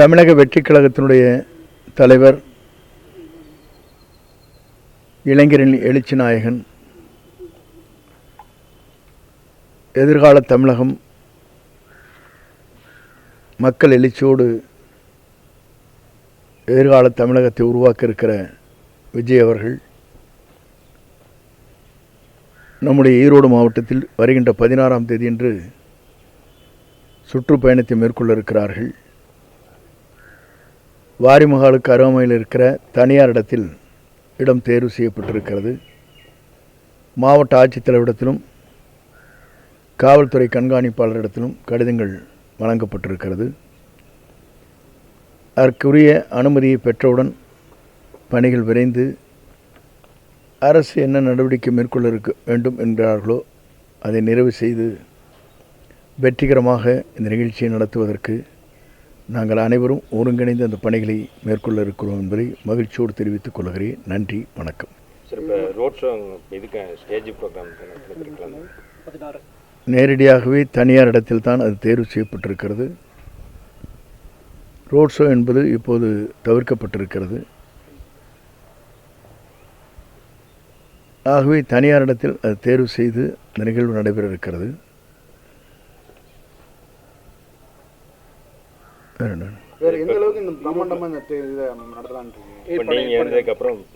தமிழக வெற்றிக் கழகத்தினுடைய தலைவர் இளைஞரின் எழுச்சி நாயகன் எதிர்கால தமிழகம் மக்கள் எழுச்சியோடு எதிர்கால தமிழகத்தை உருவாக்க இருக்கிற விஜய் அவர்கள் நம்முடைய ஈரோடு மாவட்டத்தில் வருகின்ற பதினாறாம் தேதியன்று சுற்றுப்பயணத்தை மேற்கொள்ள இருக்கிறார்கள். வாரிமகாலுக்கு அருகாமையில் இருக்கிற தனியார் இடத்தில் இடம் தேர்வு செய்யப்பட்டிருக்கிறது. மாவட்ட ஆட்சித்தலைவரிடத்திலும் காவல்துறை கண்காணிப்பாளரிடத்திலும் கடிதங்கள் வழங்கப்பட்டிருக்கிறது. அதற்குரிய அனுமதியை பெற்றவுடன் பணிகள் விரைந்து அரசு என்ன நடவடிக்கை மேற்கொள்ள இருக்க வேண்டும் என்கிறார்களோ அதை நிறைவு செய்து வெற்றிகரமாக இந்த நிகழ்ச்சியை நடத்துவதற்கு நாங்கள் அனைவரும் ஒருங்கிணைந்து அந்த பணிகளை மேற்கொள்ள இருக்கிறோம் என்பதை மகிழ்ச்சியோடு தெரிவித்துக் கொள்கிறேன். நன்றி வணக்கம். நேரடியாகவே தனியார் இடத்தில் தான் அது தேர்வு செய்யப்பட்டிருக்கிறது. ரோட் ஷோ என்பது இப்போது தவிர்க்கப்பட்டிருக்கிறது. ஆகவே தனியார் இடத்தில் அது தேர்வு செய்து நிகழ்வு நடைபெற இருக்கிறது. வேற என்ன? வேற எந்த அளவுக்கு இந்த பிரம்மாண்டமா இந்த இதை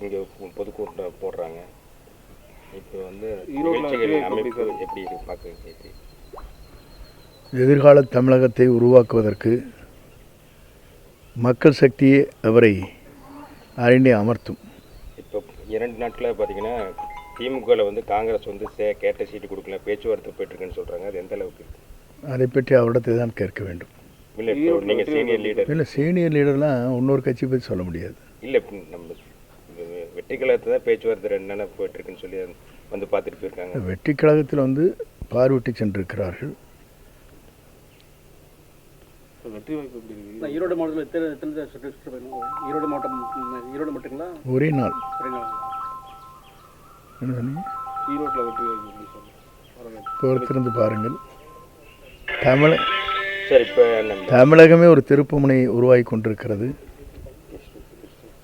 இங்கே பொதுக்கூட்டம் போடுறாங்க. இப்போ வந்து அமைப்பு எப்படி பார்க்குறீங்க எதிர்கால தமிழகத்தை உருவாக்குவதற்கு மக்கள் சக்தியே அவரை அறிந்தே அமர்த்தும். இப்போ இரண்டு நாட்களில் பார்த்தீங்கன்னா திமுகவில் வந்து காங்கிரஸ் வந்து சே கேட்ட சீட்டு கொடுக்கல பேச்சுவார்த்தை போயிட்டுருக்குன்னு சொல்கிறாங்க அது எந்த அளவுக்கு அதை பற்றி அவரிடத்தில் தான் கேட்க வேண்டும். இல்லை நீங்கள் சீனியர் லீடர் இல்லை சீனியர் லீடர்லாம் இன்னொரு கட்சி பற்றி சொல்ல முடியாது. இல்லை நம்ம வெற்றி கழகத்தை தான் பேச்சுவார்த்தை ரெண்டு நாளாக போயிட்டுருக்குன்னு சொல்லி வந்து பார்த்துட்டு போயிருக்காங்க. வெற்றி கழகத்தில் வந்து பார்வையிட்டு சென்றிருக்கிறார்கள். ஈரோடு மாவட்டத்தில் ஈரோடு மாவட்டம் ம், ஈரோடு மட்டுங்களா? ஒரே நாள். என்ன சொன்னீங்க? ஈரோட்டில் வெற்றி பொறுத்திருந்து பாருங்கள். தமிழ தமிழகமே ஒரு திருப்புமுனை உருவாகி கொண்டிருக்கிறது.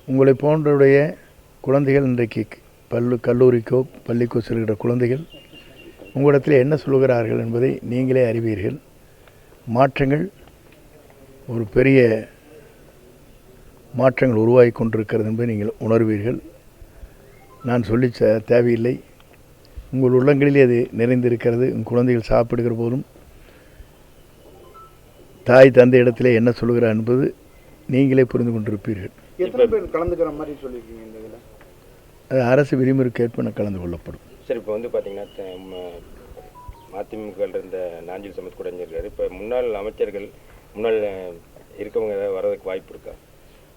உங்களை போன்றவுடைய குழந்தைகள் இன்றைக்கு பல்லு கல்லூரிக்கோ பள்ளிக்கோ செல்கிற குழந்தைகள் உங்களிடத்தில் என்ன சொல்கிறார்கள் என்பதை நீங்களே அறிவீர்கள். மாற்றங்கள் ஒரு பெரிய மாற்றங்கள் உருவாகி கொண்டிருக்கிறது என்பதை நீங்கள் உணர்வீர்கள். நான் சொல்லி ச- தேவையில்லை. உங்கள் உள்ளங்களிலே அது நிறைந்திருக்கிறது. உங்கள் குழந்தைகள் சாப்பிடுகிற போதும் தாய் தந்தை இடத்திலே என்ன சொல்கிறார் என்பது நீங்களே புரிந்து கொண்டிருப்பீர்கள். எத்தனை பேர் கலந்துக்கிற மாதிரி சொல்லியிருக்கீங்க இந்த இதில்? அது அரசு விதிமுறைக்கேற்ப நான் கலந்து கொள்ளப்படும். சார் இப்போ வந்து பார்த்தீங்கன்னா மதிமுகவில் இருந்த நாஞ்சில் சமத் கூட இருக்காரு இப்போ முன்னாள் அமைச்சர்கள் முன்னாள் இருக்கவங்க வர்றதுக்கு வாய்ப்பு இருக்கா?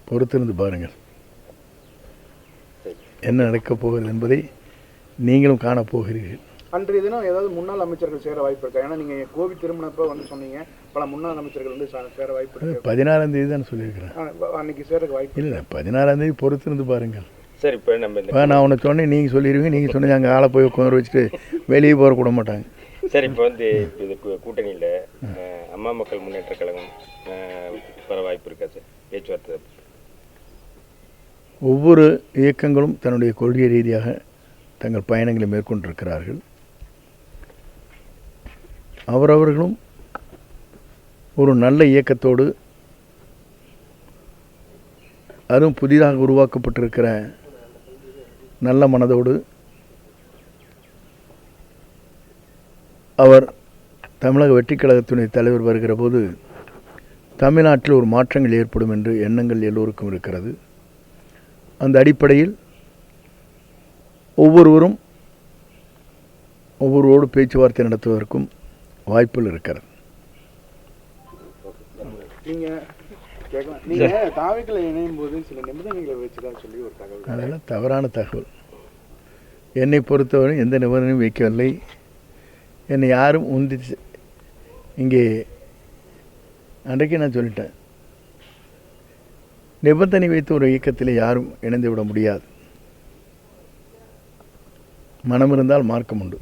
பொறுத்திருந்து பாருங்கள். என்ன நடக்கப் போகிறது என்பதை நீங்களும் காணப் போகிறீர்கள். அன்றைய தினம் ஏதாவது முன்னாள் அமைச்சர்கள் சேர வாய்ப்பு இருக்கா? ஏன்னா நீங்க கோவி திருமணப்ப வந்து சொன்னீங்க பல முன்னாள் அமைச்சர்கள் வந்து சேர வாய்ப்பு பதினாறாம் தேதி தான் சொல்லியிருக்கிறேன். ஆ, அன்னைக்கு சேரக்கு வாய்ப்பு இல்லை பதினாறாம் தேதி பொறுத்திருந்து பாருங்கள். சார் இப்போ நம்ம இப்போ நான் உன்னை சொன்னேன் நீங்கள் சொல்லிடுவீங்க நீங்கள் சொன்னீங்க அங்கே ஆளை போய் உட்காந்து வச்சுட்டு வெளியே போகிற கூட மாட்டாங்க. சார் இப்போ வந்து இது கூட்டணியில் அம்மா மக்கள் முன்னேற்ற கழகம் வர வாய்ப்பு இருக்கா சார்? பேச்சுவார்த்தை. ஒவ்வொரு இயக்கங்களும் தன்னுடைய கொள்கை ரீதியாக தங்கள் பயணங்களை மேற்கொண்டிருக்கிறார்கள். அவரவர்களும் ஒரு நல்ல இயக்கத்தோடு அதுவும் புதிதாக உருவாக்கப்பட்டிருக்கிற நல்ல மனதோடு அவர் தமிழக வெற்றி கழகத்துடைய தலைவர் வருகிற போது தமிழ்நாட்டில் ஒரு மாற்றங்கள் ஏற்படும் என்று எண்ணங்கள் எல்லோருக்கும் இருக்கிறது. அந்த அடிப்படையில் ஒவ்வொருவரும் ஒவ்வொருவரோடு பேச்சுவார்த்தை நடத்துவதற்கும் வாய்ப்புகள் இருக்கிறது. நீங்க கேட்கலாம். நீங்க தாவைக்கில் இணையும் போது சில நிபந்தனைகளை வச்சுதான் சொல்லி ஒரு தகவல் அதெல்லாம் தவறான தகவல். என்னை பொறுத்தவரை எந்த நிபந்தனையும் வைக்கவில்லை. என்னை யாரும் உந்தி இங்கே அன்றைக்கு நான் சொல்லிட்டேன். நிபந்தனை வைத்து ஒரு இயக்கத்தில் யாரும் இணைந்து விட முடியாது. மனம் இருந்தால் மார்க்கம் உண்டு.